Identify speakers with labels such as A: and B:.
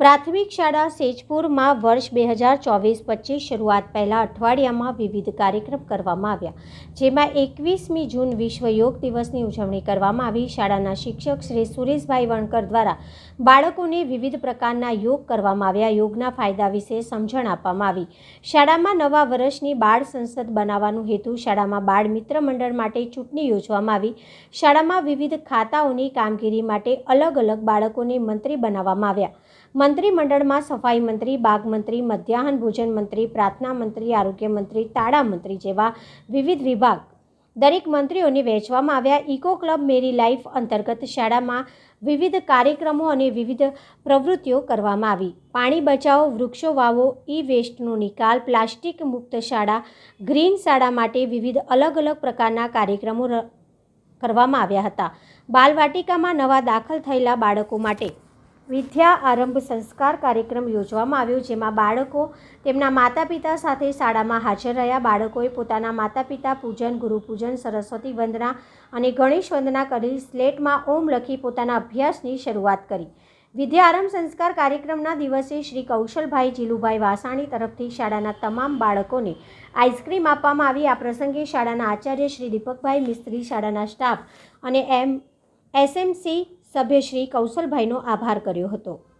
A: પ્રાથમિક શાળા સેજપુરમાં વર્ષ બે હજાર ચોવીસ પચીસ શરૂઆત પહેલાં અઠવાડિયામાં વિવિધ કાર્યક્રમ કરવામાં આવ્યા, જેમાં એકવીસમી જૂન વિશ્વ યોગ દિવસની ઉજવણી કરવામાં આવી. શાળાના શિક્ષક શ્રી સુરેશભાઈ વણકર દ્વારા બાળકોને વિવિધ પ્રકારના યોગ કરવામાં આવ્યા. યોગના ફાયદા વિશે સમજણ આપવામાં આવી. શાળામાં નવા વર્ષની બાળ સંસદ બનાવવાનો હેતુ શાળામાં બાળ મિત્ર મંડળ માટે ચૂંટણી યોજવામાં આવી. શાળામાં વિવિધ ખાતાઓની કામગીરી માટે અલગ અલગ બાળકોને મંત્રી બનાવવામાં આવ્યા. મંત્રીમંડળમાં સફાઈ મંત્રી, બાગ મંત્રી, મધ્યાહન ભોજન મંત્રી, પ્રાર્થના મંત્રી, આરોગ્ય મંત્રી, તાળા મંત્રી જેવા વિવિધ વિભાગ દરેક મંત્રીઓને વહેંચવામાં આવ્યા. ઇકો ક્લબ મેરી લાઈફ અંતર્ગત શાળામાં વિવિધ કાર્યક્રમો અને વિવિધ પ્રવૃત્તિઓ કરવામાં આવી. પાણી બચાવો, વૃક્ષો વાવો ઈ વેસ્ટનો નિકાલ, પ્લાસ્ટિક મુક્ત શાળા, ગ્રીન શાળા માટે વિવિધ અલગ અલગ પ્રકારના કાર્યક્રમો કરવામાં આવ્યા હતા. બાલવાટિકામાં નવા દાખલ થયેલા બાળકો માટે વિદ્યા આરંભ સંસ્કાર કાર્યક્રમ યોજવામાં આવ્યો, જેમાં બાળકો તેમના માતા પિતા સાથે શાળામાં હાજર રહ્યા. બાળકોએ પોતાના માતા પિતા પૂજન, ગુરુપૂજન, સરસ્વતી વંદના અને ગણેશ વંદના કરી સ્લેટમાં ઓમ લખી પોતાના અભ્યાસની શરૂઆત કરી. વિદ્યા આરંભ સંસ્કાર કાર્યક્રમના દિવસે શ્રી કૌશલભાઈ જીલુભાઈ વાસાણી તરફથી શાળાના તમામ બાળકોને આઈસ્ક્રીમ આપવામાં આવી. આ પ્રસંગે શાળાના આચાર્ય શ્રી દીપકભાઈ મિસ્ત્રી, શાળાના સ્ટાફ અને એમ, એસએમસી સભ્ય શ્રી કૌશલભાઈનો આભાર કર્યો હતો.